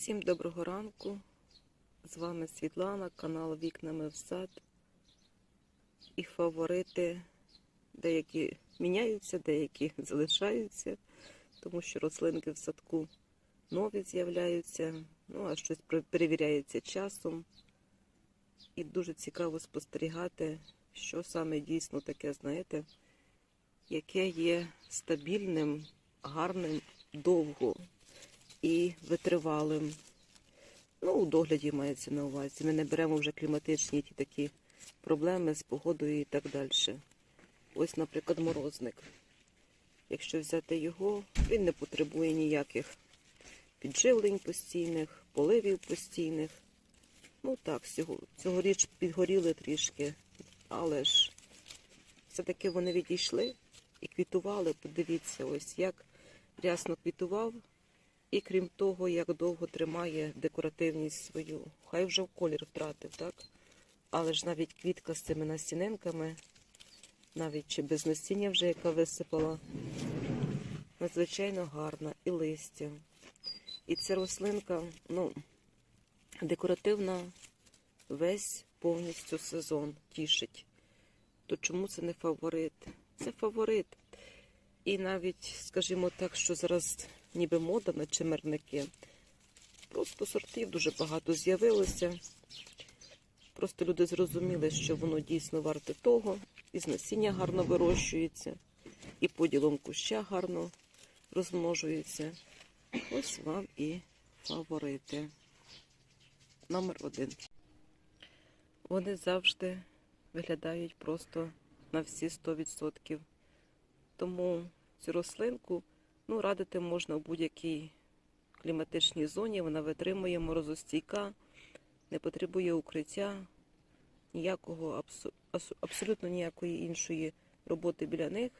Всім доброго ранку. З вами Світлана, канал Вікнами в сад. І фаворити деякі міняються, деякі залишаються, тому що рослинки в садку нові з'являються, ну а щось перевіряється часом. І дуже цікаво спостерігати, що саме дійсно таке, знаєте, яке є стабільним, гарним довго і витривалим. Ну, у догляді мається на увазі. Ми не беремо вже кліматичні ті такі проблеми з погодою і так далі. Ось, наприклад, морозник. Якщо взяти його, він не потребує ніяких підживлень постійних, поливів постійних. Ну так, цьогоріч підгоріли трішки, але ж все-таки вони відійшли і квітували. Подивіться, ось як рясно квітував. І крім того, як довго тримає декоративність свою. Хай вже в колір втратив, так? Але ж навіть квітка з цими насінинками, навіть чи без насіння вже яка висипала, надзвичайно гарна і листя. І ця рослинка, ну, декоративна весь повністю сезон тішить. То чому це не фаворит? Це фаворит. І навіть, скажімо так, що зараз ніби мода на чимерники. Просто сортів дуже багато з'явилося. Просто люди зрозуміли, що воно дійсно варте того, і з насіння гарно вирощується, і поділом куща гарно розмножується. Ось вам і фаворити. Номер один. Вони завжди виглядають просто на всі 100%. Тому цю рослинку ну, радити можна в будь-якій кліматичній зоні. Вона витримує морозостійка, не потребує укриття, ніякого, абсолютно ніякої іншої роботи біля них.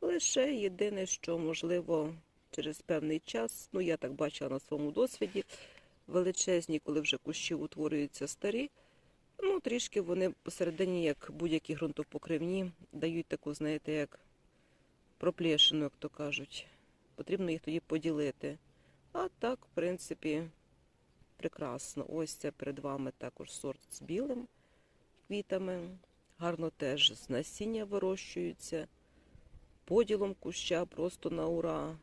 Лише єдине, що можливо через певний час, ну я так бачила на своєму досвіді, величезні, коли вже кущі утворюються старі, ну трішки вони посередині, як будь-які ґрунтопокривні, дають таку, знаєте, як проплешину, як то кажуть. Потрібно їх тоді поділити. А так, в принципі, прекрасно. Ось це перед вами також сорт з білим квітами. Гарно теж з насіння вирощуються, поділом куща просто на ура.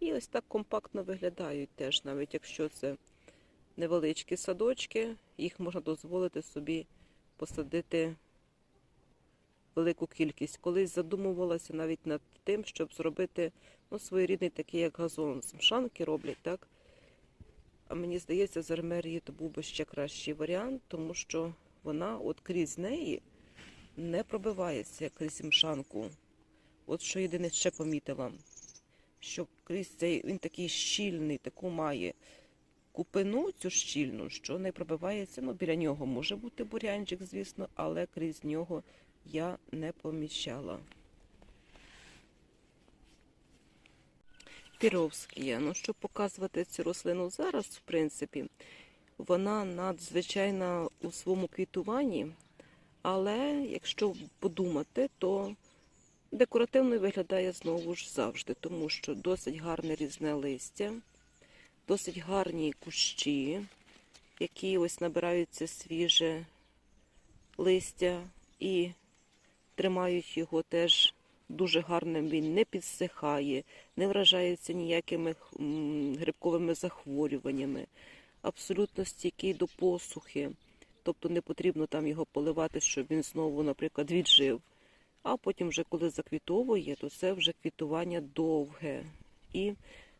І ось так компактно виглядають теж, навіть якщо це невеличкі садочки, їх можна дозволити собі посадити велику кількість. Колись задумувалася навіть над тим, щоб зробити ну, своєрідний такий, як газон. З мшанки роблять, так? А мені здається, з армерії то був би ще кращий варіант, тому що вона от крізь неї не пробивається крізь мшанку. От що єдине ще помітила, що крізь цей він такий щільний, таку має купину цю щільну, що не пробивається. Ну, біля нього може бути бурянчик, звісно, але крізь нього я не поміщала. Піровські. Ну, щоб показувати цю рослину зараз, в принципі, вона надзвичайна у своєму квітуванні, але якщо подумати, то декоративно виглядає знову ж завжди, тому що досить гарне різне листя, досить гарні кущі, які ось набираються свіже листя і тримають його теж дуже гарним. Він не підсихає, не вражається ніякими грибковими захворюваннями, абсолютно стійкий до посухи. Тобто не потрібно там його поливати, щоб він знову, наприклад, віджив. А потім, вже коли заквітовує, то це вже квітування довге і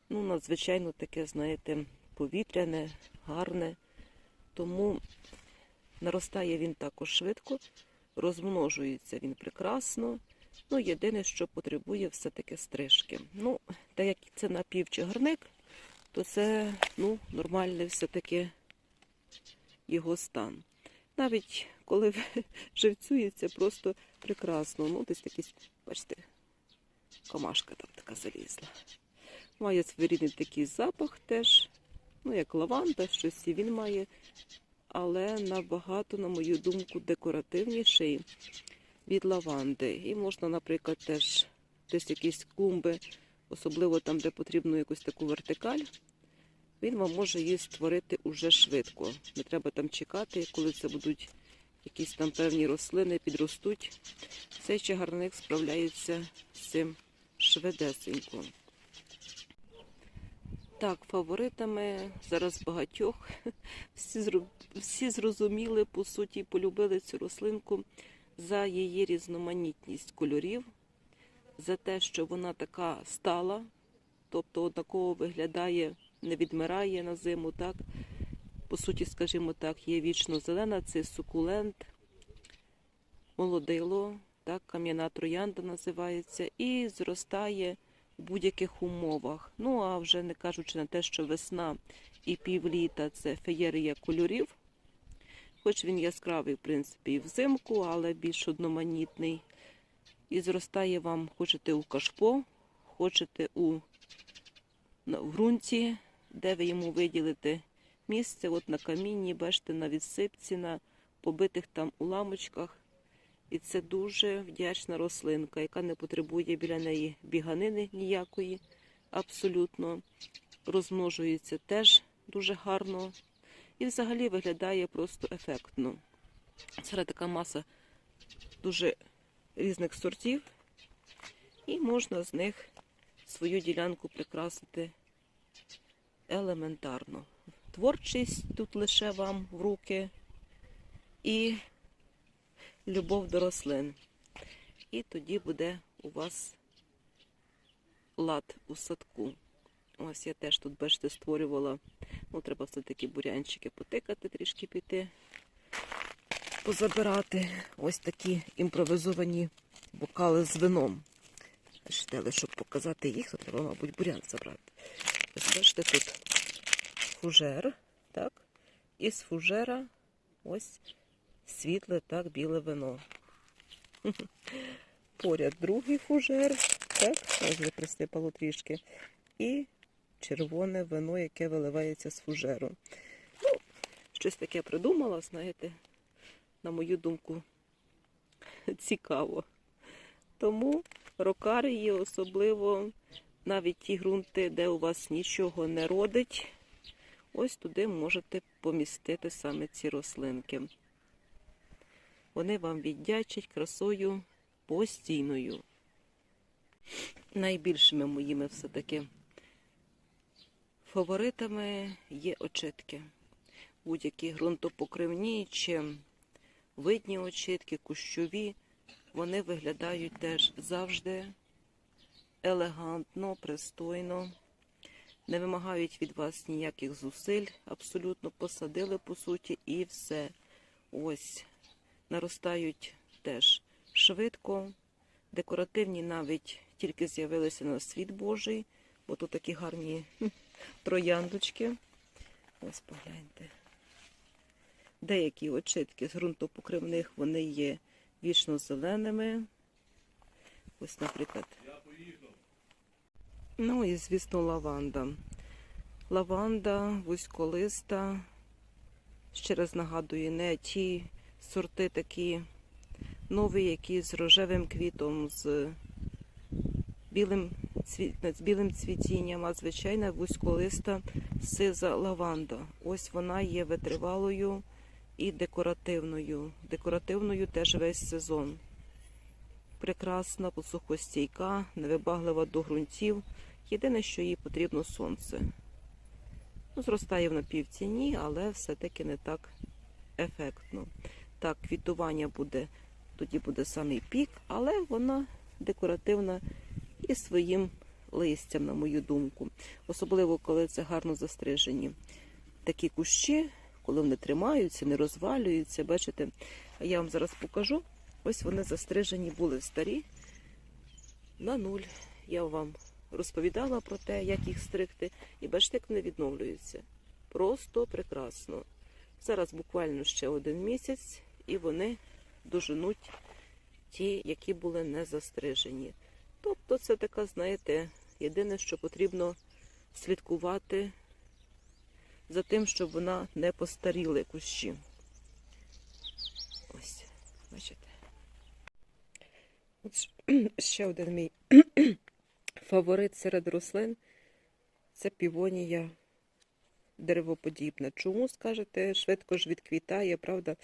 ну, надзвичайно таке, знаєте, повітряне, гарне. Тому наростає він також швидко, розмножується він прекрасно. Ну, єдине, що потребує все-таки стрижки. Ну, так як це напівчагарник, то це ну, нормальний все-таки його стан. Навіть коли живцюється, просто прекрасно. Ну, десь якийсь, бачите, комашка там така залізла. Має своєрідний такий запах теж, ну, як лаванда, щось і він має, але набагато, на мою думку, декоративніший від лаванди. І можна, наприклад, теж десь якісь клумби, особливо там, де потрібно якусь таку вертикаль він вам може її створити уже швидко. Не треба там чекати, коли це будуть якісь там певні рослини, підростуть. Цей чагарник справляється з цим швидесенько. Так, фаворитами зараз багатьох. Всі, всі зрозуміли, по суті, полюбили цю рослинку за її різноманітність кольорів, за те, що вона така стала, тобто однаково виглядає, не відмирає на зиму, так? По суті, скажімо так, є вічно зелена, це сукулент, молодило, так, кам'яна троянда називається, і зростає в будь-яких умовах. Ну, а вже не кажучи на те, що весна і півліта це феєрія кольорів. Хоч він яскравий, в принципі, і взимку, але більш одноманітний. І зростає вам, хочете у кашпо, хочете у в ґрунті, де ви йому виділите місце, от на камінні, бачите, на відсипці, на побитих там уламочках. І це дуже вдячна рослинка, яка не потребує біля неї біганини ніякої, абсолютно. Розмножується теж дуже гарно і взагалі виглядає просто ефектно. Зараз така маса дуже різних сортів, і можна з них свою ділянку прикрасити елементарно. Творчість тут лише вам в руки і любов до рослин. І тоді буде у вас лад у садку. Ось я теж тут, бачите, створювала. Ну, треба все-таки бурянчики потикати, трішки піти, позабирати. Ось такі імпровізовані бокали з вином. Але щоб показати їх, то треба, мабуть, бурян забрати. Ось бачите, тут фужер, так? І з фужера ось світле, так, біле вино. Поряд другий фужер, так, вже присипало трішки. І червоне вино, яке виливається з фужеру. Ну, щось таке придумала, знаєте, на мою думку, цікаво. Тому рокарії, особливо навіть ті ґрунти, де у вас нічого не родить, ось туди можете помістити саме ці рослинки. Вони вам віддячать красою постійною. Найбільшими моїми все-таки фаворитами є очитки. Будь-які ґрунтопокривні чи видні очитки, кущові, вони виглядають теж завжди елегантно, пристойно, не вимагають від вас ніяких зусиль, абсолютно посадили по суті і все. Ось наростають теж швидко. Декоративні навіть тільки з'явилися на світ Божий, бо тут такі гарні трояндочки. Ось погляньте. Деякі очитки з ґрунтопокривних вони є вічно зеленими. Ось, наприклад. Ну і, звісно, лаванда. Лаванда вузьколиста. Ще раз нагадую, не ті сорти такі нові, які з рожевим квітом, з білим, з білим цвітінням, а звичайна вузьколиста сиза лаванда. Ось вона є витривалою і декоративною. Декоративною теж весь сезон. Прекрасна, посухостійка, невибаглива до ґрунтів. Єдине, що їй потрібно сонце. Ну, зростає в напівціні, але все-таки не так ефектно. Так, квітування буде, тоді буде самий пік, але вона декоративна і своїм листям, на мою думку. Особливо, коли це гарно застрижені такі кущі, коли вони тримаються, не розвалюються. Бачите, я вам зараз покажу. Ось вони застрижені були старі на нуль. Я вам розповідала про те, як їх стригти, і бачите, як вони відновлюються. Просто прекрасно. Зараз буквально ще один місяць, і вони доженуть ті, які були не застрижені. Тобто це така, знаєте, єдине, що потрібно слідкувати за тим, щоб вона не постаріли кущі. Ось, бачите. От ще один мій фаворит серед рослин це півонія деревоподібна. Чому, скажете, швидко ж відквітає, правда?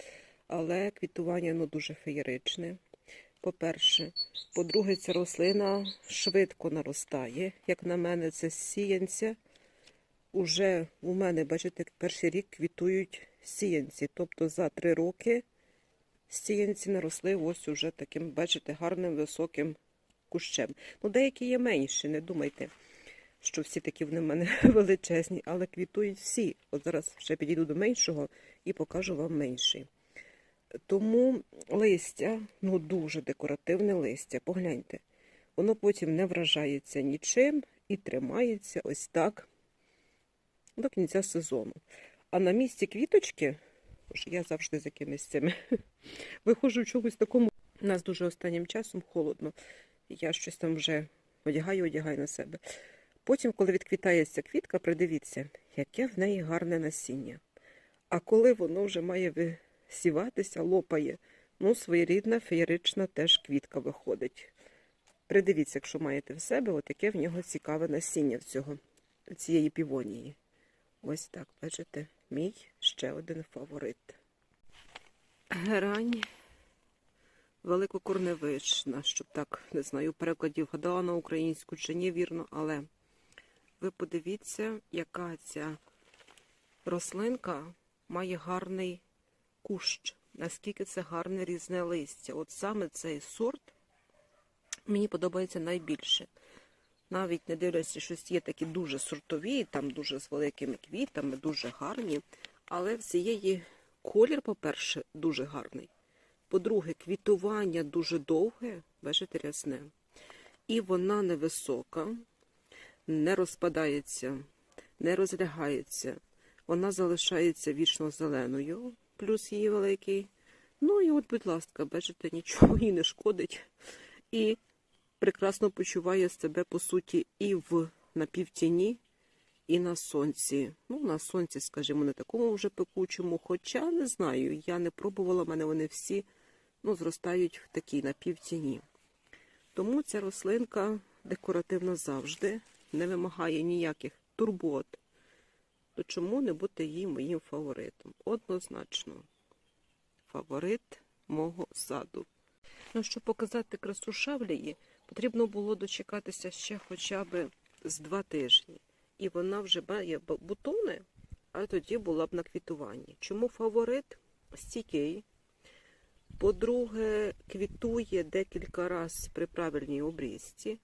Але квітування ну, дуже феєричне. По-перше. По-друге, ця рослина швидко наростає. Як на мене, це сіянця. Уже у мене, бачите, перший рік квітують сіянці. Тобто за три роки сіянці наросли ось уже таким, бачите, гарним високим кущем. Ну, деякі є менші, не думайте, що всі такі вони в мене величезні, але квітують всі. От зараз ще підійду до меншого і покажу вам менший. Тому листя, ну дуже декоративне листя, погляньте, воно потім не вражається нічим і тримається ось так до кінця сезону. А на місці квіточки, я завжди з якимись цими виходжу в чогось такому. У нас дуже останнім часом холодно. Я щось там вже одягаю, одягаю на себе. Потім, коли відквітає ця квітка, придивіться, яке в неї гарне насіння. А коли воно вже має висіватися, лопає, ну, своєрідна феєрична теж квітка виходить. Придивіться, якщо маєте в себе, от яке в нього цікаве насіння в цього, цієї півонії. Ось так, бачите, мій ще один фаворит. Герань великокорневична, щоб так, не знаю, в перекладі вгадала на українську чи ні, вірно, але ви подивіться, яка ця рослинка має гарний кущ, наскільки це гарне різне листя. От саме цей сорт мені подобається найбільше. Навіть не дивлячись, що є такі дуже сортові, там дуже з великими квітами, дуже гарні. Але в цієї колір, по-перше, дуже гарний. По-друге, квітування дуже довге, бачите, рясне. І вона невисока, не розпадається, не розлягається. Вона залишається вічно зеленою, плюс її великий. Ну і от, будь ласка, бачите, нічого їй не шкодить. І прекрасно почуває себе, по суті, і в напівтіні, і на сонці. Ну, на сонці, скажімо, не такому вже пекучому, хоча не знаю, я не пробувала, в мене вони всі ну, зростають в такій напівтіні. Тому ця рослинка декоративна завжди, не вимагає ніяких турбот. То чому не бути її моїм фаворитом? Однозначно, фаворит мого саду. Ну, щоб показати красу шавлії, потрібно було дочекатися ще хоча б з два тижні. І вона вже має бутони, а тоді була б на квітуванні. Чому фаворит? Стійкий. По-друге, квітує декілька разів при правильній обрізці.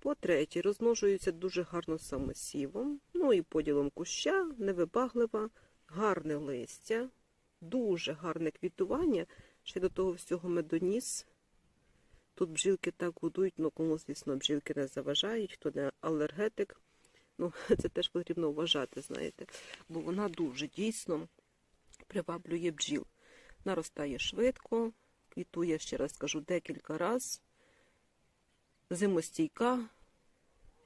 По-третє, розмножується дуже гарно самосівом, ну і поділом куща, невибаглива, гарне листя, дуже гарне квітування. Ще до того всього медоніс. Тут бджілки так годують, ну кому, звісно, бджілки не заважають, хто не алергетик. Ну, це теж потрібно вважати, знаєте, бо вона дуже дійсно приваблює бджіл. Наростає швидко, квітує, ще раз скажу, декілька разів, зимостійка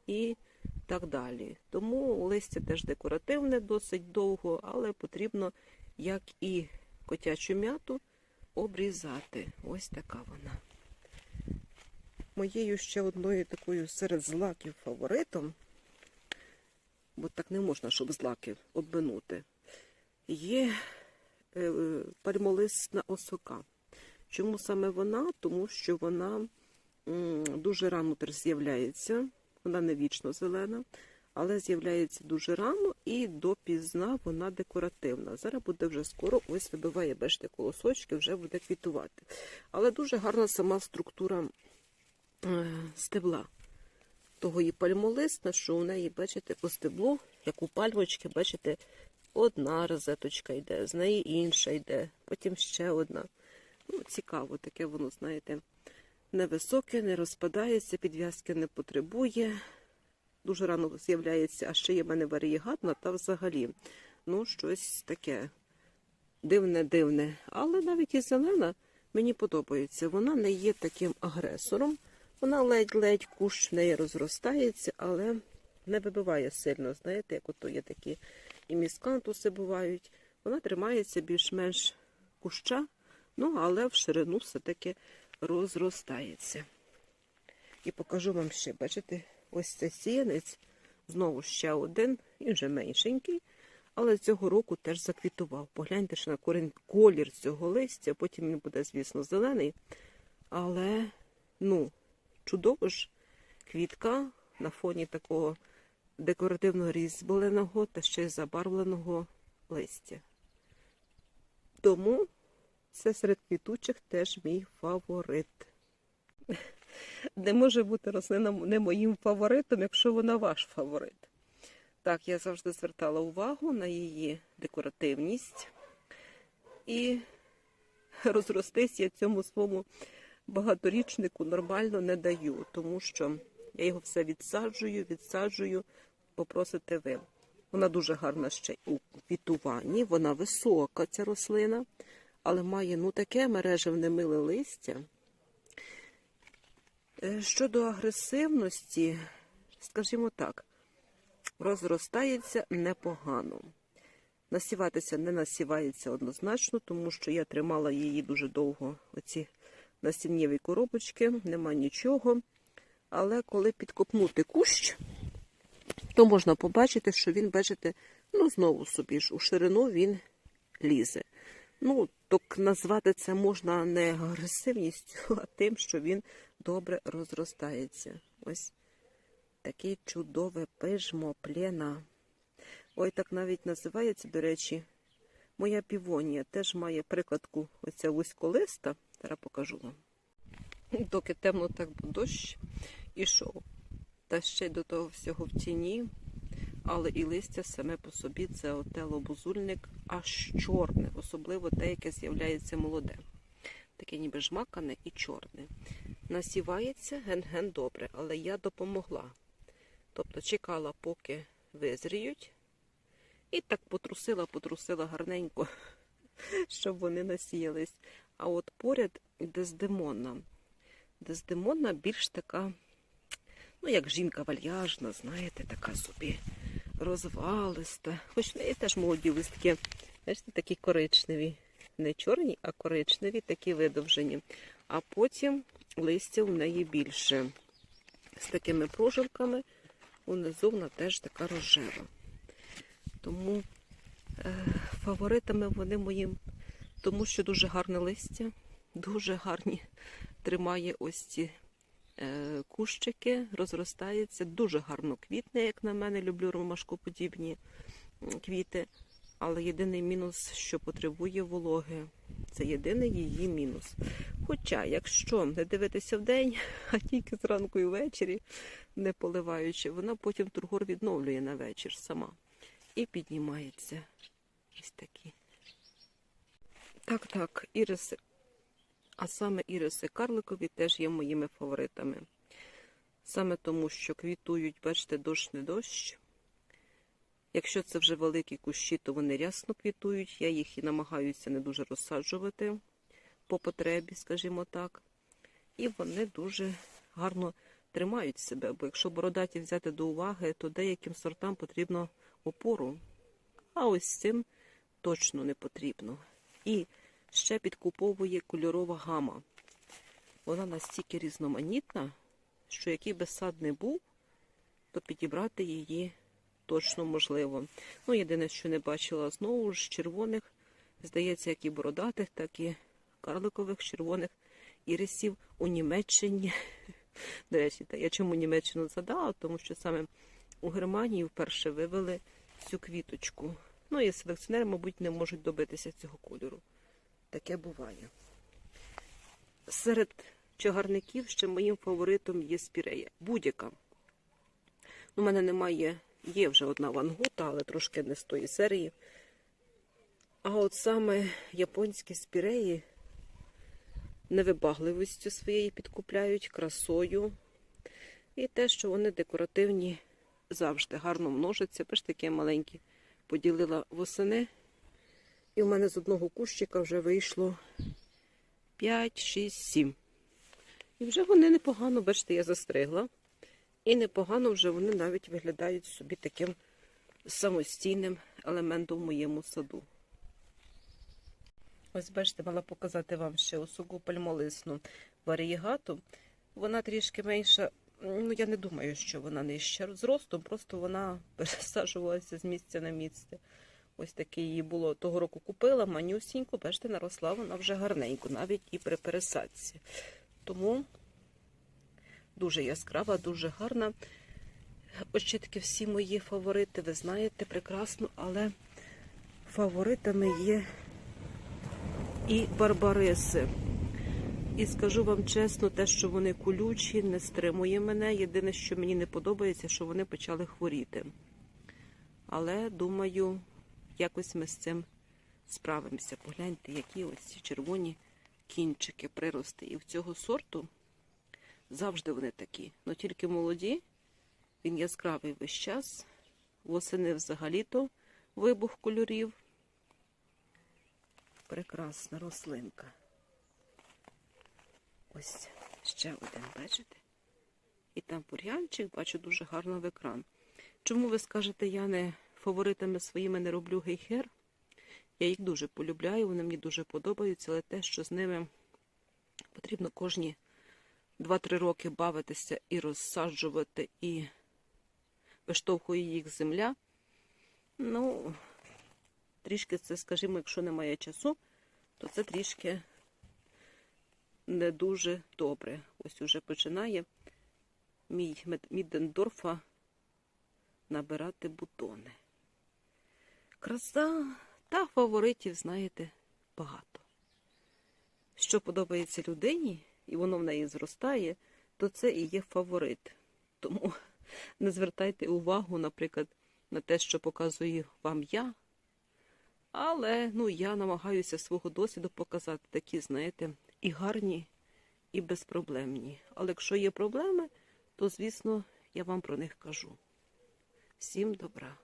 і так далі. Тому листя теж декоративне, досить довго, але потрібно, як і котячу м'яту, обрізати. Ось така вона. Моєю ще одною такою серед злаків фаворитом, бо так не можна, щоб злаків обминути, є е, пальмолисна осока. Чому саме вона? Тому що вона дуже рано з'являється, вона не вічно зелена, але з'являється дуже рано і допізна вона декоративна. Зараз буде вже скоро, ось вибиває, бачите, колосочки, вже буде квітувати. Але дуже гарна сама структура е, стебла. Того і пальмолисна, що у неї, бачите, по стеблу, як у пальмочки, бачите, одна розеточка йде, з неї інша йде, потім ще одна. Ну, цікаво, таке воно, знаєте, невисоке, не розпадається, підв'язки не потребує. Дуже рано з'являється, а ще є в мене варієгатна та взагалі. Ну, щось таке дивне-дивне. Але навіть і зелена мені подобається. Вона не є таким агресором. Вона ледь-ледь кущ в неї розростається, але не вибиває сильно. Знаєте, як ото є такі і міскантуси бувають. Вона тримається більш-менш куща, ну але в ширину все-таки розростається. І покажу вам ще, бачите, ось цей сіянець, знову ще один, він вже меншенький. Але цього року теж заквітував. Погляньте, що на корінь колір цього листя, потім він буде, звісно, зелений. Але, ну, чудово ж квітка на фоні такого декоративно різьбленого та ще й забарвленого листя. Тому це серед квітучих теж мій фаворит. Не може бути рослина не моїм фаворитом, якщо вона ваш фаворит. Так, я завжди звертала увагу на її декоративність. І розростись я цьому своєму багаторічнику нормально не даю, тому що я його все відсаджую, відсаджую, попросите ви. Вона дуже гарна ще у квітуванні, вона висока, ця рослина, але має ну таке мережевне миле листя. Е, Щодо агресивності, скажімо так, розростається непогано. Насіватися не насівається однозначно, тому що я тримала її дуже довго, оці насіннєві коробочки, нема нічого. Але коли підкопнути кущ, то можна побачити, що він, бачите, ну знову собі ж у ширину він лізе. Ну, так назвати це можна не агресивністю, а тим, що він добре розростається. Ось таке чудове пижмо, плена. Ой, так навіть називається, до речі, моя півонія теж має прикладку оця вузьколиста. Зараз покажу вам. Доки темно, так був дощ ішов. Та ще й до того всього в тіні. Але і листя саме по собі це отело-бузульник аж чорне, особливо те, яке з'являється молоде. Таке ніби жмакане і чорне. Насівається ген-ген добре, але я допомогла. Тобто чекала, поки визріють, і так потрусила, потрусила гарненько, щоб вони насіялись. А от поряд дездемона. Дездемона більш така, ну, як жінка вальяжна, знаєте, така собі розвалиста. Хоч в неї теж молоді листки, бачите, такі коричневі. Не чорні, а коричневі, такі видовжені. А потім листя у неї більше. З такими прожилками унизу вона теж така рожева. Тому е, фаворитами вони моїм, тому що дуже гарне листя, дуже гарні тримає ось ці кущики, розростається, дуже гарно квітне, як на мене, люблю ромашкоподібні квіти. Але єдиний мінус, що потребує вологи, це єдиний її мінус. Хоча, якщо не дивитися в день, а тільки зранку і ввечері, не поливаючи, вона потім тургор відновлює на вечір сама і піднімається. Ось такі. Так, так, іриси. А саме іриси карликові теж є моїми фаворитами. Саме тому, що квітують, бачите, дощ не дощ. Якщо це вже великі кущі, то вони рясно квітують. Я їх і намагаюся не дуже розсаджувати по потребі, скажімо так. І вони дуже гарно тримають себе. Бо якщо бородаті взяти до уваги, то деяким сортам потрібно опору. А ось цим точно не потрібно. І ще підкуповує кольорова гама. Вона настільки різноманітна, що який би сад не був, то підібрати її точно можливо. Ну, єдине, що не бачила знову ж червоних, здається, як і бородатих, так і карликових червоних ірисів у Німеччині. До речі, я чому Німеччину згадала? Тому що саме у Германії вперше вивели цю квіточку. Ну і селекціонери, мабуть, не можуть добитися цього кольору. Таке буває. Серед чагарників ще моїм фаворитом є спірея. Будь-яка. У мене немає, є вже одна вангута, але трошки не з тої серії. А от саме японські спіреї невибагливістю своєю підкупляють, красою. І те, що вони декоративні завжди гарно множаться. Бачите, такі маленькі поділила восени. І в мене з одного кущика вже вийшло 5, 6, 7. І вже вони непогано, бачите, я застригла. І непогано вже вони навіть виглядають собі таким самостійним елементом в моєму саду. Ось, бачите, мала показати вам ще осугу пальмолисну варієгату. Вона трішки менша. Ну, я не думаю, що вона нижча зростом, просто вона пересаджувалася з місця на місце. Ось таке її було того року купила, манюсіньку, бачите, наросла вона вже гарненько, навіть і при пересадці. Тому дуже яскрава, дуже гарна. Ось ще всі мої фаворити, ви знаєте прекрасно, але фаворитами є і барбариси. І скажу вам чесно, те, що вони колючі, не стримує мене. Єдине, що мені не подобається, що вони почали хворіти. Але думаю, якось ми з цим справимося. Погляньте, які ось ці червоні кінчики, прирости. І в цього сорту завжди вони такі. Ну тільки молоді, він яскравий весь час. Восени взагалі-то вибух кольорів. Прекрасна рослинка. Ось ще один, бачите? І там бур'янчик, бачу, дуже гарно в екран. Чому ви скажете, я не фаворитами своїми не роблю гейхер? Я їх дуже полюбляю, вони мені дуже подобаються, але те, що з ними потрібно кожні 2-3 роки бавитися і розсаджувати, і виштовхує їх земля. Ну, трішки це, скажімо, якщо немає часу, то це трішки не дуже добре. Ось уже починає мій Мідендорфа набирати бутони. Краса та фаворитів, знаєте, багато. Що подобається людині, і воно в неї зростає, то це і є фаворит. Тому не звертайте увагу, наприклад, на те, що показую вам я. Але ну, я намагаюся свого досвіду показати такі, знаєте, і гарні, і безпроблемні. Але якщо є проблеми, то, звісно, я вам про них кажу. Всім добра!